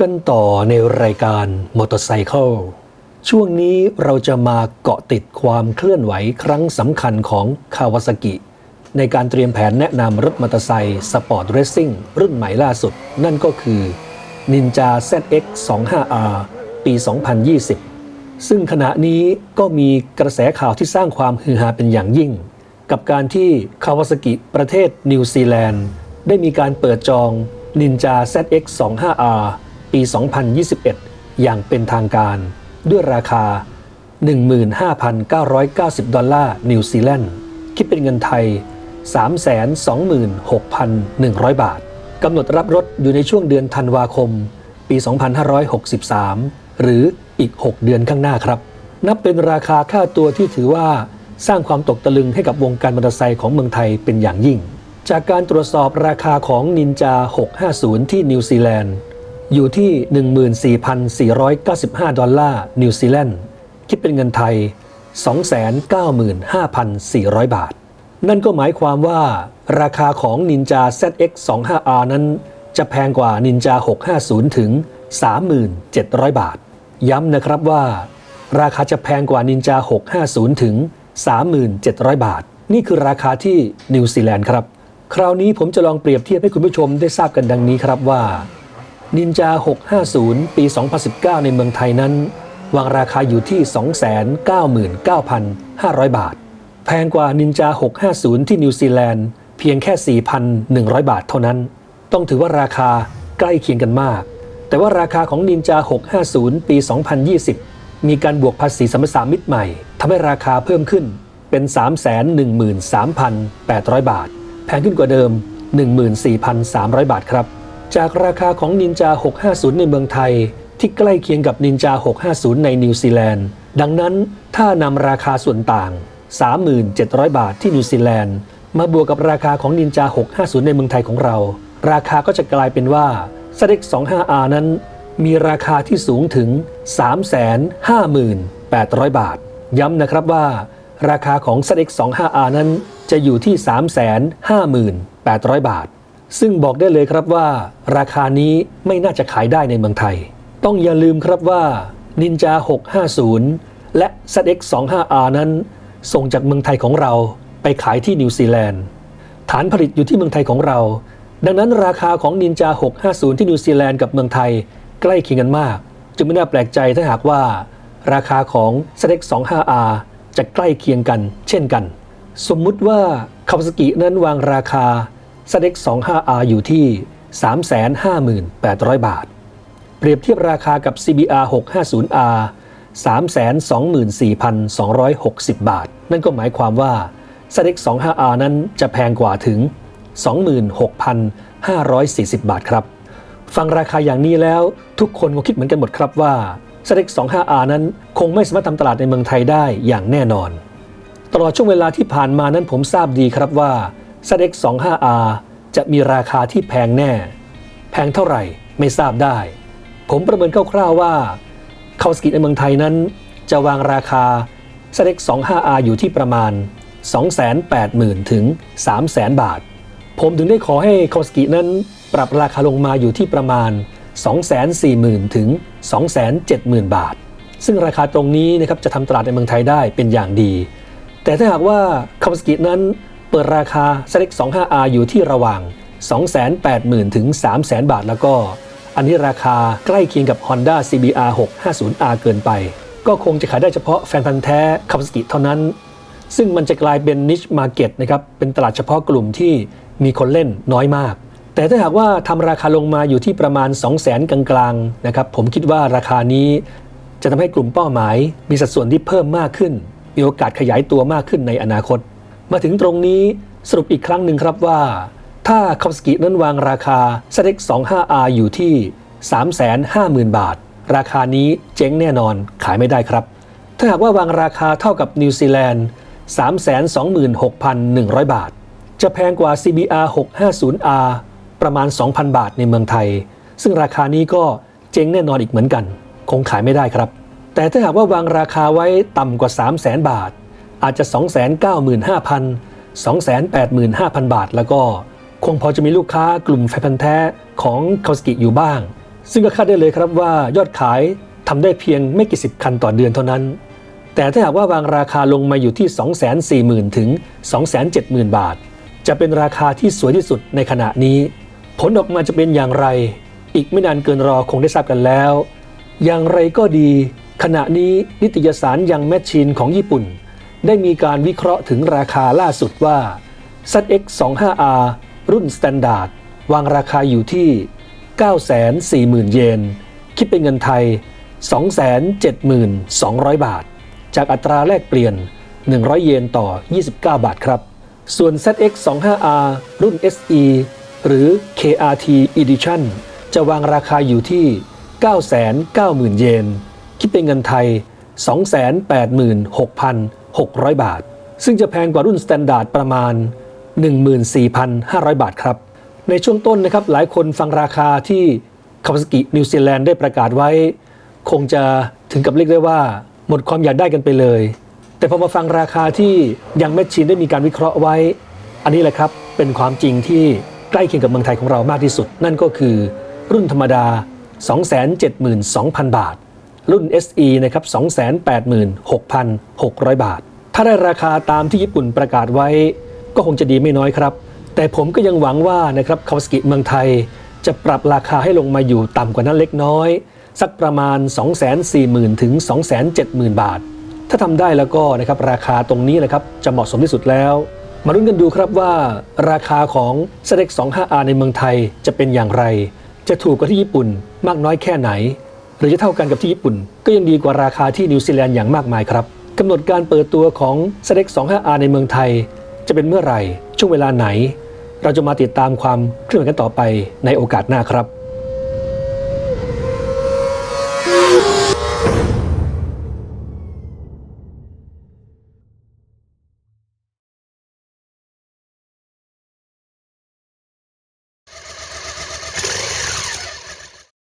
กันต่อในรายการมอเตอร์ไซค์ช่วงนี้เราจะมาเกาะติดความเคลื่อนไหวครั้งสำคัญของคาวาซากิ ในการเตรียมแผนแนะนำรถมอเตอร์ไซค์สปอร์ตเรซซิ่งรุ่นใหม่ล่าสุด นั่นก็คือ Ninja ZX 25R ปี 2020 ซึ่งขณะนี้ก็มีกระแสข่าวที่สร้างความฮือฮาเป็นอย่างยิ่ง กับการที่คาวาซากิประเทศนิวซีแลนด์ ได้มีการเปิดจอง Ninja ZX 25R ปี 2021 อย่างเป็นทางการ ด้วยราคา 15,990 ดอลลาร์นิวซีแลนด์คิดเป็นเงินไทย 326,100 บาทกำหนดรับรถอยู่ในช่วงเดือนธันวาคม ปี 2563 หรืออีก 6 เดือนข้างหน้าครับ นับเป็นราคาค่าตัวที่ถือว่าสร้างความตกตะลึงให้กับวงการมอเตอร์ไซค์ของเมืองไทยเป็นอย่างยิ่ง จากการตรวจสอบราคาของนินจา650 ที่นิวซีแลนด์ อยู่ที่ 14,495 ดอลลาร์นิวซีแลนด์คิดเป็นเงินไทย 295,400 บาท นั่นก็หมายความว่าราคาของ Ninja ZX 25R นั้น จะแพงกว่า Ninja 650 ถึง 3,700 บาท ย้ำนะครับว่า ราคาจะแพงกว่า Ninja 650 ถึง 3,700 บาท นี่คือราคาที่นิวซีแลนด์ครับ คราวนี้ผมจะลองเปรียบเทียบให้คุณผู้ชมได้ทราบกันดังนี้ครับว่า Ninja 650 ปี 2019 ในเมืองไทยนั้น วางราคาอยู่ที่ 299,500 บาท แพงกว่า Ninja 650 ที่นิวซีแลนด์ เพียงแค่ 4,100 บาทเท่านั้น ต้องถือว่าราคาใกล้เคียงกันมาก แต่ว่าราคาของ Ninja 650 ปี 2020 มีการบวกภาษีสัมปทามิตใหม่ทำให้ราคาเพิ่มขึ้นเป็น 313,800 บาท แพงขึ้นกว่าเดิม 14,300 บาทครับ จากราคาของ Ninja 650 ในเมืองไทย ที่ใกล้เคียงกับ Ninja 650 ในนิวซีแลนด์ ดังนั้นถ้านำราคาส่วนต่าง 3,700 บาทที่นิวซีแลนด์ มาบวกกับราคาของ Ninja 650 ในเมืองไทยของเรา ราคาก็จะกลายเป็นว่า ZX 25R นั้นมีราคาที่สูงถึง 358,000 บาท ย้ำนะครับว่า ราคาของ ZX 25R นั้นจะอยู่ที่ 358,000 บาท ซึ่งบอกได้เลยครับว่า ราคานี้ไม่น่าจะขายได้ในเมืองไทย ต้องอย่าลืมครับว่า Ninja 650 และ ZX 25R นั้น ส่งจากเมืองไทยของเราไปขายที่นิวซีแลนด์ ฐานผลิตอยู่ที่เมืองไทยของเรา ดังนั้นราคาของ Ninja 650 ที่นิวซีแลนด์กับเมืองไทยใกล้เคียงกันมาก จึงไม่น่าแปลกใจถ้าหากว่า ราคาของ ZX 25R จะใกล้เคียงกัน เช่นกัน สมมุติว่าคาวาซากินั้นวางราคา ZX 25R อยู่ที่ 358,000 บาท เปรียบเทียบราคากับ CBR 650R 324,260 บาท นั่นก็หมายความว่า ZX 25R นั้นจะแพงกว่าถึง 26,540 บาทครับ ฟังราคาอย่างนี้แล้วทุกคนคงคิดเหมือนกันหมดครับว่า ZX 25R นั้นคงไม่สามารถทำตลาดในเมืองไทยได้อย่างแน่นอน ตลอดช่วงเวลาที่ผ่านมานั้นผมทราบดีครับว่า ZX 25R จะมีราคาที่แพงแน่ แพงเท่าไหร่ไม่ทราบได้ ผมประเมินคร่าวๆว่าคาวสกิในเมืองไทยนั้น จะวางราคา ZX 25R อยู่ที่ประมาณ 280,000 ถึง 300,000 บาท ผมถึงได้ขอให้คาวสกินั้นปรับราคาลงมาอยู่ที่ประมาณ 240,000 ถึง 270,000 บาท ซึ่งราคาตรงนี้นะครับจะทำตลาดในเมืองไทยได้เป็นอย่างดี แต่ถ้าหากว่าคาวสกินั้น เปิดราคา ZX 25R อยู่ที่ระหว่าง 280,000 ถึง 300,000 บาทแล้วก็ อันนี้ราคาใกล้เคียงกับ Honda CBR 650R เกินไป ก็คงจะขายได้เฉพาะแฟนพันธ์แท้คาวาซากิเท่านั้น ซึ่งมันจะกลายเป็น niche market นะครับ เป็นตลาดเฉพาะกลุ่มที่มีคนเล่นน้อยมาก แต่ถ้าหากว่าทำราคาลงมาอยู่ที่ประมาณ 2 0 0 0 0 0 กลางๆนะครับ ผมคิดว่าราคานี้จะทำให้กลุ่มเป้าหมาย มีสัดส่วนที่เพิ่มมากขึ้น มีโอกาสขยายตัวมากขึ้นในอนาคต มาถึงตรงนี้สรุปอีกครั้งหนึ่งครับว่า ถ้าคาวสกินั้นวางราคา ZX 25R อยู่ที่ 350,000 บาท ราคานี้เจ๊งแน่นอนขายไม่ได้ครับ ถ้าหากว่าวางราคาเท่ากับนิวซีแลนด์ 326,100 บาท จะแพงกว่า CBR 650R ประมาณ 2,000 บาทในเมืองไทย ซึ่งราคานี้ก็เจ๊งแน่นอนอีกเหมือนกัน คงขายไม่ได้ครับ แต่ถ้าหากว่าวางราคาไว้ต่ำกว่า 300,000 บาท อาจจะ 295,000 285,000 บาท แล้วก็คงพอจะมีลูกค้ากลุ่มแฟนพันธ์แท้ของคาวสกิอยู่บ้าง ซึ่งก็คาดได้เลยครับว่ายอดขายทำได้เพียงไม่กี่สิบคันต่อเดือนเท่านั้น แต่ถ้าหากว่าวางราคาลงมาอยู่ที่ 240,000 ถึง 270,000 บาท จะเป็นราคาที่สวยที่สุดในขณะนี้ ผลออกมาจะเป็นอย่างไร อีกไม่นานเกินรอคงได้ทราบกันแล้ว อย่างไรก็ดี ขณะนี้นิตยสารยังแมชชีนของญี่ปุ่น ได้มีการวิเคราะห์ถึงราคาล่าสุดว่า ZX 25R รุ่น Standard วางราคาอยู่ที่ 940,000 เยน คิดเป็นเงินไทย 272,200 บาท จากอัตราแลกเปลี่ยน 100 เยนต่อ 29 บาทครับ ส่วน ZX 25R รุ่น SE หรือ KRT Edition จะวางราคาอยู่ที่ 990,000 เยน คิดเป็นเงินไทย 600 บาท ซึ่งจะแพงกว่ารุ่น Standard ประมาณ 14,500 บาทครับ ในช่วงต้นนะครับหลายคนฟังราคาที่คาวาซากินิวซีแลนด์ได้ประกาศไว้ คงจะถึงกับเรียกได้ว่า หมดความอยากได้กันไปเลย แต่พอมาฟังราคาที่ยังแมชชีนได้มีการวิเคราะห์ไว้ อันนี้แหละครับเป็นความจริงที่ใกล้เคียงกับเมืองไทยของเรามากที่สุด นั่นก็คือรุ่นธรรมดา 272,000 บาท รุ่น SE นะครับ 286,600 บาท ถ้าได้ราคาตามที่ญี่ปุ่นประกาศไว้ ก็คงจะดีไม่น้อยครับ แต่ผมก็ยังหวังว่านะครับคาวาสกิเมืองไทย จะปรับราคาให้ลงมาอยู่ต่ำกว่านั้นเล็กน้อย สักประมาณ 240,000 ถึง 270,000 บาท ถ้าทำได้แล้วก็นะครับราคาตรงนี้แหละครับจะเหมาะสมที่สุดแล้ว มาลุ้นกันดูครับว่า ราคาของ s d x 25R ในเมืองไทยจะเป็นอย่างไร จะถูกกว่าที่ญี่ปุ่นมากน้อยแค่ไหน หรือจะเท่ากันกับที่ญี่ปุ่น ก็ยังดีกว่าราคาที่นิวซีแลนด์อย่างมากมายครับกำหนดการเปิดตัวของ s d x 25R ในเมืองไทย จะเป็นเมื่อไหร่ ช่วงเวลาไหน เราจะมาติดตามความเคลื่อนไหวกันต่อไปในโอกาสหน้าครับ